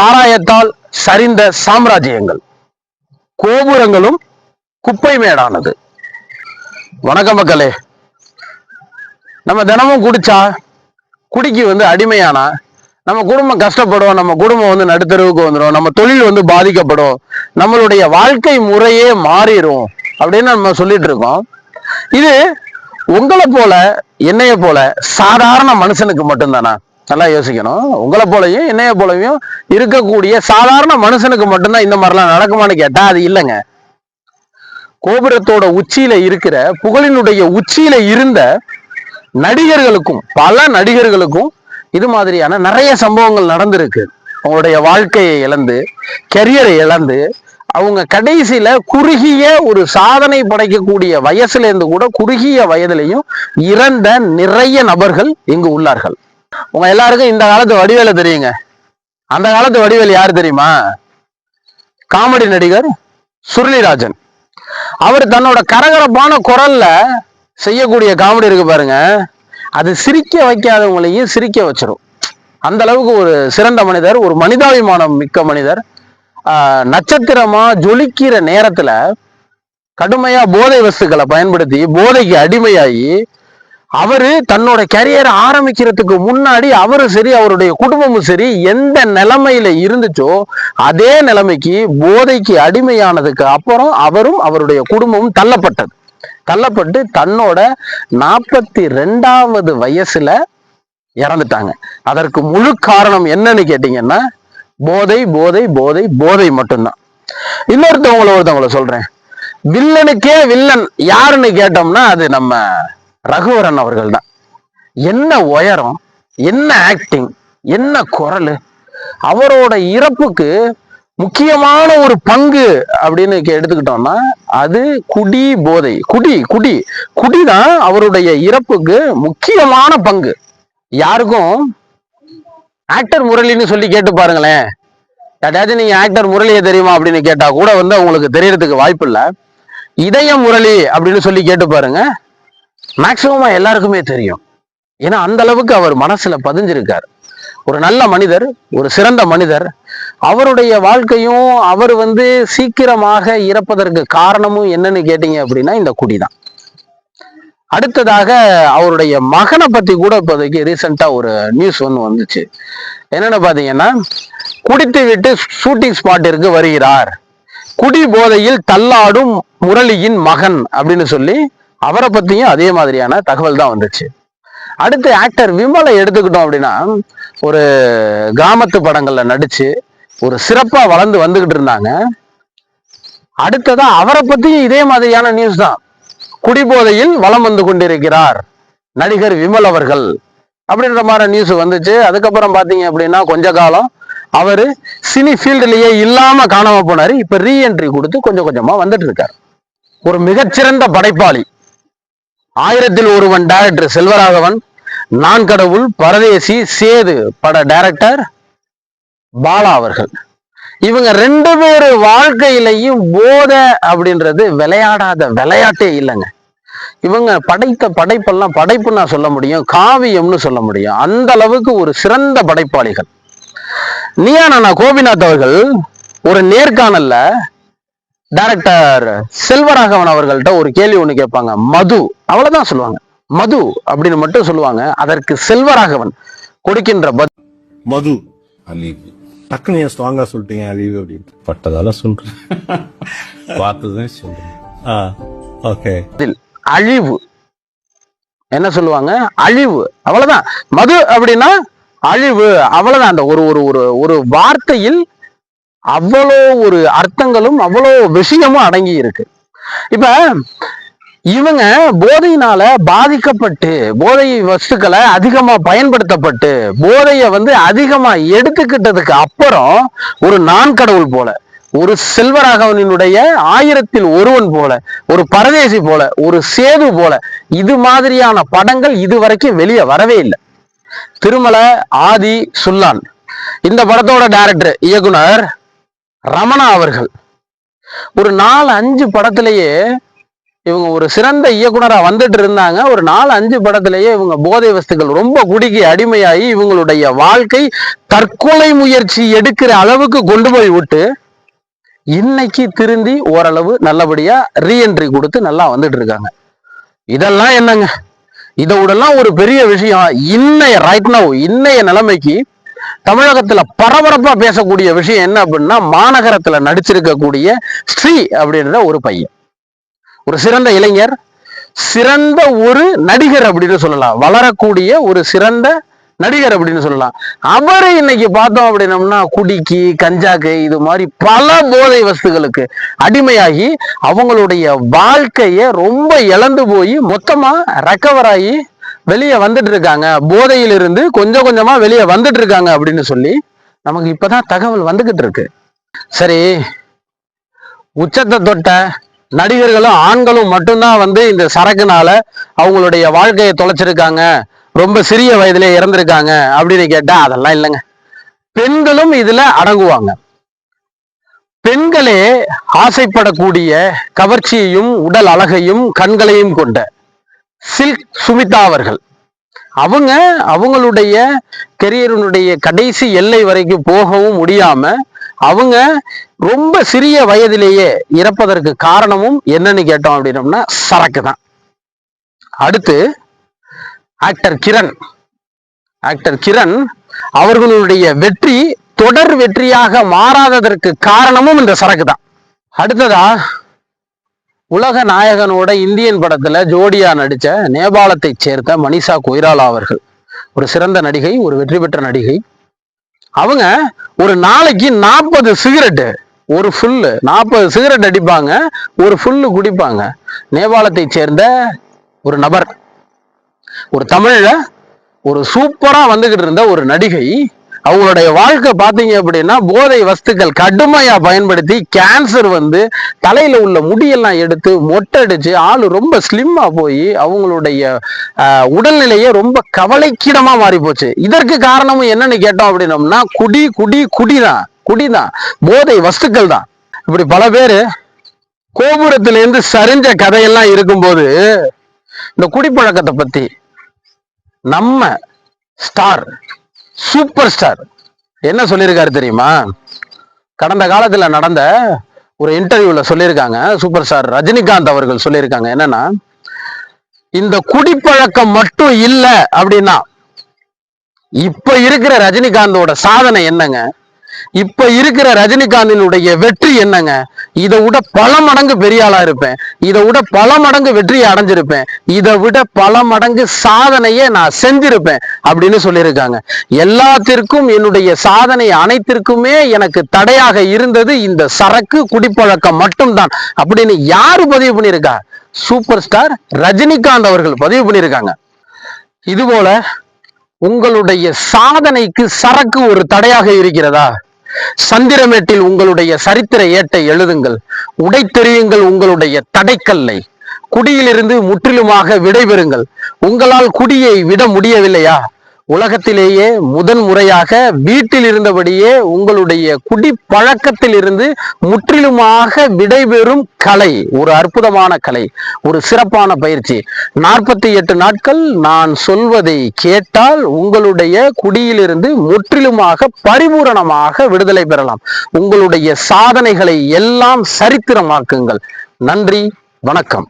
சாராயத்தால் சரிந்த சாம்ராஜ்யங்கள். கோபுரங்களும் குப்பை மேடானது. வணக்கம் மக்களே. நம்ம தினமும் குடிச்சா குடிக்கு வந்து அடிமையானா? நம்ம குடும்பம் கஷ்டப்படும் நம்ம குடும்பம் வந்து நடுத்தருவுக்கு வந்துடும் நம்ம தொழில் வந்து பாதிக்கப்படும் நம்மளுடைய வாழ்க்கை முறையே மாறிடும் அப்படின்னு நம்ம சொல்லிட்டு இருக்கோம். இது உங்களை போல என்னைய போல சாதாரண மனுஷனுக்கு மட்டும்தானா? நல்லா யோசிக்கணும். உங்களை போலயும் என்னைய போலயும் இருக்கக்கூடிய சாதாரண மனுஷனுக்கு மட்டும்தான் இந்த மாதிரிலாம் நடக்குமான்னு கேட்டா அது இல்லைங்க. கோபுரத்தோட உச்சியில இருக்கிற புகழினுடைய உச்சியில இருந்த நடிகர்களுக்கும் பல நடிகர்களுக்கும் இது மாதிரியான நிறைய சம்பவங்கள் நடந்திருக்கு. அவங்களுடைய வாழ்க்கையை இழந்து கெரியரை இழந்து அவங்க கடைசியில குறுகிய ஒரு சாதனை படைக்கக்கூடிய வயசுல இருந்து கூட குறுகிய வயதிலையும் இறந்த நிறைய நபர்கள் இங்கு உள்ளார்கள். உங்க எல்லாருக்கும் இந்த காலத்து வடிவேல தெரியுங்க. அந்த காலத்து வடிவேல் யாரு தெரியுமா? காமெடி நடிகர் சுருளிராஜன். அவர் தன்னோட கரகரப்பான குரல்ல செய்யக்கூடிய காமெடி இருக்கு பாருங்க. அது சிரிக்க வைக்காதவங்களையும் சிரிக்க வச்சிரும். அந்த அளவுக்கு ஒரு சிறந்த மனிதர் ஒரு மனிதாபிமானம் மிக்க மனிதர். ஆஹ் நட்சத்திரமா ஜொலிக்கிற நேரத்துல கடுமையா போதை வஸ்துக்களை பயன்படுத்தி போதைக்கு அடிமையாகி அவரு தன்னோட கரியரை ஆரம்பிக்கிறதுக்கு முன்னாடி அவரும் சரி அவருடைய குடும்பமும் சரி எந்த நிலைமையில இருந்துச்சோ அதே நிலைமைக்கு போதைக்கு அடிமையானதுக்கு அப்புறம் அவரும் அவருடைய குடும்பமும் தள்ளப்பட்டது. தள்ளப்பட்டு தன்னோட நாற்பத்தி ரெண்டாவது வயசுல இறந்துட்டாங்க. அதற்கு முழு காரணம் என்னன்னு கேட்டீங்கன்னா போதை போதை போதை போதை மட்டும்தான். இன்னொருத்தவங்கள ஒருத்தவங்கள சொல்றேன். வில்லனுக்கே வில்லன். யாருன்னு கேட்டோம்னா அது நம்ம ரகுவரன் அவர்கள் தான் என்ன உயரம் என்ன ஆக்டிங் என்ன குரல் அவரோட இறப்புக்கு முக்கியமான ஒரு பங்கு அப்படின்னு கே- எடுத்துக்கிட்டோம்னா அது குடி போதை குடி குடி குடிதான் அவருடைய இறப்புக்கு முக்கியமான பங்கு. யாருக்கும்? ஆக்டர் முரளின்னு சொல்லி கேட்டு பாருங்களேன். யார்ட்டாச்சும் நீங்க ஆக்டர் முரளியை தெரியுமா அப்படின்னு கேட்டா கூட வந்து அவங்களுக்கு தெரியறதுக்கு வாய்ப்பு இல்லை. இதய முரளி அப்படின்னு சொல்லி கேட்டு பாருங்க. மேக்சிமமா எல்லாருக்குமே தெரியும். ஏன்னா அந்த அளவுக்கு அவர் மனசுல பதிஞ்சிருக்கார். ஒரு நல்ல மனிதர் ஒரு சிறந்த மனிதர். அவருடைய வாழ்க்கையும் அவர் வந்து சீக்கிரமாக இறப்பதற்கு காரணமும் என்னன்னு கேட்டீங்க அப்படின்னா இந்த குடிதான் அடுத்ததாக அவருடைய மகனை பத்தி கூட இப்போதைக்கு ரீசெண்டா ஒரு நியூஸ் ஒன்று வந்துச்சு. என்னன்னு பாத்தீங்கன்னா குடித்து விட்டு ஷூட்டிங் ஸ்பாட்டிற்கு வருகிறார். குடி போதையில் தள்ளாடும் முரளியின் மகன் அப்படின்னு சொல்லி அவரை பத்தியும் அதே மாதிரியான தகவல் தான் வந்துச்சு. அடுத்து ஆக்டர் விமலை எடுத்துக்கிட்டோம் அப்படின்னா ஒரு கிராமத்து படங்கள்ல நடிச்சு ஒரு சிறப்பா வளர்ந்து வந்துகிட்டு இருந்தாங்க. அடுத்ததா அவரை பத்தியும் இதே மாதிரியான நியூஸ் தான். குடிபோதையில் வலம் வந்து கொண்டிருக்கிறார் நடிகர் விமல் அவர்கள் அப்படின்ற மாதிரி நியூஸ் வந்துச்சு. அதுக்கப்புறம் பாத்தீங்க அப்படின்னா கொஞ்ச காலம் அவரு சினி ஃபீல்டுலயே இல்லாம காணாம போனாரு. இப்ப ரீஎன்ட்ரி கொடுத்து கொஞ்சம் கொஞ்சமா வந்துட்டு இருக்காரு. ஒரு மிகச்சிறந்த படைப்பாளி. ஆயிரத்தில் ஒருவன் டைரக்டர் செல்வராகவன் நான் கடவுள் பரதேசி சேது பட டைரக்டர் பாலா அவர்கள். இவங்க ரெண்டு பேரு வாழ்க்கையிலையும் போதை அப்படின்றது விளையாடாத விளையாட்டே இல்லைங்க. இவங்க படைத்த படைப்பெல்லாம் படைப்பு நான் சொல்ல முடியும் காவியம்னு சொல்ல முடியும். அந்த அளவுக்கு ஒரு சிறந்த படைப்பாளிகள். நியானா கோபிநாத் அவர்கள் ஒரு நேர்காணல்ல டைரக்டர் செல்வராகவன் அவர்கள்ட்ட ஒரு கேள்வி ஒன்று கேட்பாங்க. மது. அவ்வளவுதான் சொல்லுவாங்க. மது அப்படின்னு மட்டும் சொல்லுவாங்க. அதற்கு செல்வராகவன் கொடுக்கின்ற மது. அலீவு டக்குன்னு ஏன் ஸ்ட்ராங்கா சொல்லிட்டீங்க அழிவு அப்படின்னு? பட்டதால சொல்றேன். பார்த்ததுதான் சொல்றேன். ஆ ஓகே அழிவு. என்ன சொல்லுவாங்க? அழிவு. அவ்வளவுதான். மது அப்படின்னா அழிவு. அவ்வளவுதான். அந்த ஒரு ஒரு ஒரு ஒரு வார்த்தையில் அவ்வளோ ஒரு அர்த்தங்களும் அவ்வளோ விஷயமும் அடங்கி இருக்கு. இப்ப இவங்க போதையினால பாதிக்கப்பட்டு போதை வஸ்துக்களை அதிகமா பயன்படுத்தப்பட்டு போதைய வந்து அதிகமா எடுத்துக்கிட்டதுக்கு அப்புறம் ஒரு நான் கடவுள் போல ஒரு செல்வராகவனினுடைய ஆயிரத்தில் ஒருவன் போல ஒரு பரதேசி போல ஒரு சேது போல இது மாதிரியான படங்கள் இதுவரைக்கும் வெளியே வரவே இல்லை. திருமலை ஆதி சுல்லான் இந்த படத்தோட டைரக்டர் இயக்குனர் ரமணா அவர்கள் ஒரு நாலு அஞ்சு படத்திலேயே இவங்க ஒரு சிறந்த இயக்குனரா வந்துட்டு இருந்தாங்க. ஒரு நாலு அஞ்சு படத்திலேயே இவங்க போதை வஸ்துக்கள் ரொம்ப குடிக்கு அடிமையாகி இவங்களுடைய வாழ்க்கை தற்கொலை முயற்சி எடுக்கிற அளவுக்கு கொண்டு போய் விட்டு இன்னைக்கு திருந்தி ஓரளவு நல்லபடியா ரீஎன்ட்ரி கொடுத்து நல்லா வந்துட்டு இருக்காங்க. இதெல்லாம் என்னங்க? இதோடலாம் ஒரு பெரிய விஷயம். இன்னைய ரைட் நவ் இன்னைய நிலைமைக்கு தமிழகத்துல பரபரப்பா பேசக்கூடிய விஷயம் என்ன அப்படின்னா மாநகரத்துல நடிச்சிருக்கக்கூடிய ஸ்ரீ அப்படின்ற ஒரு பையன். ஒரு சிறந்த இளைஞர் சிறந்த ஒரு நடிகர் அப்படின்னு சொல்லலாம். வளரக்கூடிய ஒரு சிறந்த நடிகர் அப்படின்னு சொல்லலாம். அவரை இன்னைக்கு பார்த்தோம் அப்படின்னம்னா குடிக்கு கஞ்சாக்கு இது மாதிரி பல போதை வஸ்துகளுக்கு அடிமையாகி அவங்களுடைய வாழ்க்கைய ரொம்ப இழந்து போய் மொத்தமா ரெக்கவர் ஆகி வெளியே வந்துட்டு இருக்காங்க. போதையிலிருந்து கொஞ்சம் கொஞ்சமா வெளியே வந்துட்டு இருக்காங்க அப்படின்னு சொல்லி நமக்கு இப்பதான் தகவல் வந்துகிட்டு இருக்கு. சரி உச்சத்தை தொட்ட நடிகர்களும் ஆண்களும் மட்டும்தான் வந்து இந்த சரக்குனால அவங்களுடைய வாழ்க்கையை தொலைச்சிருக்காங்க. ரொம்ப சிறிய வயதிலே இறந்திருக்காங்க அப்படின்னு கேட்டா அதெல்லாம் இல்லைங்க. பெண்களும் இதுல அடங்குவாங்க. பெண்களே ஆசைப்படக்கூடிய கவர்ச்சியையும் உடல் அழகையும் கண்களையும் கொண்ட சில்க் சுமிதா அவர்கள். அவங்க அவங்களுடைய கெரியரினுடைய கடைசி எல்லை வரைக்கும் போகவும் முடியாம அவங்க ரொம்ப சிறிய வயதிலேயே இறப்பதற்கு காரணமும் என்னன்னு கேட்டோம் அப்படின்னம்னா சரக்கு தான். அடுத்து ஆக்டர் கிரண். ஆக்டர் கிரண் அவர்களுடைய வெற்றி தொடர் வெற்றியாக மாறாததற்கு காரணமும் இந்த சரக்கு தான். அடுத்ததா உலக நாயகனோட இந்தியன் படத்துல ஜோடியா நடிச்ச நேபாளத்தைச் சேர்ந்த மனிஷா கொய்ராலா அவர்கள். ஒரு சிறந்த நடிகை ஒரு வெற்றி பெற்ற நடிகை. அவங்க ஒரு நாளைக்கு நாற்பது சிகரெட்டு ஒரு ஃபுல்லு நாற்பது சிகரெட் அடிப்பாங்க ஒரு ஃபுல்லு குடிப்பாங்க. நேபாளத்தை சேர்ந்த ஒரு நபர் ஒரு தமிழ்ல ஒரு சூப்பரா வந்துகிட்டு இருந்த ஒரு நடிகை அவங்களுடைய வாழ்க்கை பார்த்தீங்க அப்படின்னா போதை வஸ்துக்கள் கடுமையா பயன்படுத்தி கேன்சர் வந்து தலையில உள்ள முடியெல்லாம் எடுத்து மொட்டை அடிச்சு ரொம்ப ஸ்லிம்மா போய் அவங்களுடைய உடல்நிலையை உடல்நிலையே ரொம்ப கவலைக்கிடமா மாறி போச்சு இதற்கு காரணமும் என்னன்னு கேட்டோம் அப்படின்னோம்னா குடி குடி குடிதான். குடிதான். போதை வஸ்துக்கள் தான். இப்படி பல பேரு கோபுரத்துல இருந்து சரிஞ்ச கதையெல்லாம் இருக்கும்போது இந்த குடிப்பழக்கத்தை பத்தி நம்ம ஸ்டார் சூப்பர் ஸ்டார் என்ன சொல்லியிருக்காரு தெரியுமா? கடந்த காலத்துல நடந்த ஒரு இன்டர்வியூல சொல்லியிருக்காங்க சூப்பர் ஸ்டார் ரஜினிகாந்த் அவர்கள் சொல்லியிருக்காங்க. என்னன்னா இந்த குடிப்பழக்கம் மட்டும் இல்லை அப்படின்னா இப்ப இருக்கிற ரஜினிகாந்தோட சாதனை என்னங்க? இப்ப இருக்கிற ரஜினிகாந்தினுடைய வெற்றி என்னங்க? இதை விட பல மடங்கு பெரிய ஆளா இருப்பேன். இதை விட பல மடங்கு வெற்றியை அடைஞ்சிருப்பேன். இதை விட பல மடங்கு சாதனையை நான் செஞ்சிருப்பேன் அப்படின்னு சொல்லியிருக்காங்க. எல்லாத்திற்கும் என்னுடைய சாதனை அனைத்திற்குமே எனக்கு தடையாக இருந்தது இந்த சரக்கு குடிப்பழக்கம் மட்டும்தான் அப்படின்னு யாரு பதிவு பண்ணியிருக்கா? சூப்பர் ஸ்டார் ரஜினிகாந்த் அவர்கள் பதிவு பண்ணியிருக்காங்க. இதுபோல உங்களுடைய சாதனைக்கு சரக்கு ஒரு தடையாக இருக்கிறதா? சந்திரமேட்டில் உங்களுடைய சரித்திர ஏட்டை எழுதுங்கள். உடைத்தெறியுங்கள் உங்களுடைய தடைக்கல்லை. குடியிலிருந்து முற்றிலுமாக விடைபெறுங்கள். உங்களால் குடியை விட முடியவில்லையா? உலகத்திலேயே முதன் முறையாக வீட்டில் இருந்தபடியே உங்களுடைய குடி பழக்கத்தில் இருந்து முற்றிலுமாக விடைபெறும் கலை. ஒரு அற்புதமான கலை. ஒரு சிறப்பான பயிற்சி. நாற்பத்தி எட்டு நாட்கள் நான் சொல்வதை கேட்டால் உங்களுடைய குடியிலிருந்து முற்றிலுமாக பரிபூரணமாக விடுதலை பெறலாம். உங்களுடைய சாதனைகளை எல்லாம் சரித்திரமாக்குங்கள். நன்றி. வணக்கம்.